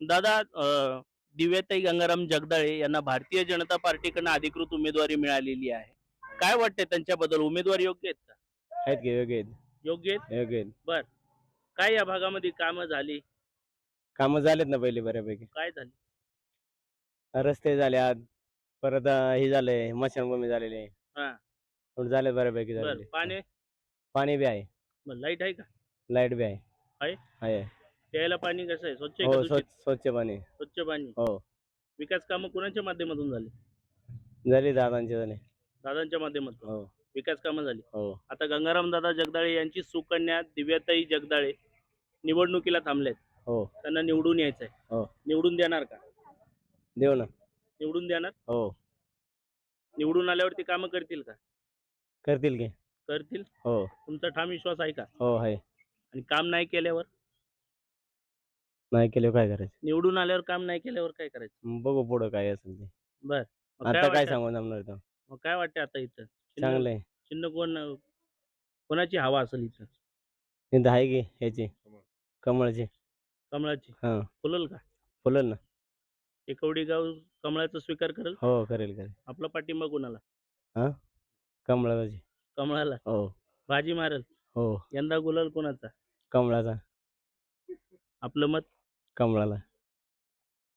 दादा दिव्याताई गंगाराम जगदाळे यांना भारतीय जनता पार्टीकडनं अधिकृत उमेदवारी मिळालेली आहे. काय वाटतंय त्यांच्याबद्दल? उमेदवार योग्य आहेत का? आहेत की योग्य आहेत. योग्य आहेत? योग्य आहेत. काय या भागामध्ये कामं झाली? कामं झालेत ना पहिले बऱ्यापैकी. काय झाली? रस्ते झाल्यात परत अं, हे झालंय मशानभूमी झालेले. हा. थोडं झाले बऱ्यापैकी बर. झालेले पाणी? पाणी बी आहे. लाइट आहे का? लाइट बी आहे. आहे? आहे. प्यायला पाणी कसं आहे? स्वच्छ आहे हो दूषित? स्वच्छ स्वच्छ पाणी. स्वच्छ पाणी. हो. विकास कामं कुणाच्या माध्यमातून झाली? झाली दादांचे झाले. दादांच्या माध्यमातून? हो. विकास कामं झाली. हो. आता गंगाराम दादा जगदाळे यांची सुकन्या दिव्याताई जगदाळे निवडणुकीला थांबलेत. हो. त्यांना निवडून यायचंय. हो. निवडून देणार का? देऊ ना. निवडून देणार? हो. निवडून आल्यावरती कामं करतील का? करतील की. करतील? हो. तुमचा ठाम विश्वास आहे का? हो आहे. आणि काम नाही केल्यावर? नाही केले काय करायचं? निवडून आल्यावर काम नाही केल्यावर काय करायचं? बघू पुढं काय असेल ते. बर. मग आता काय वाटतं- सांगू जमणार तर मग काय वाटतं आता इथं? चिन्ह- चांगलंय चिन्ह कोण कोणाची हवा असेल इथं? इथं आहे की ह्याची? कमळची. कमळाची? हा. फुलल का? फुलल ना. एकवडी गाव कमळाचा स्वीकार करेल? हो करेल करेल. आपला पाठिंबा कोणाला? कमळाची कमळाला? हो. भाजी मारल? हो. यंदा गुलाल कोणाचा? कमळाचा. आपलं मत? कमळाला.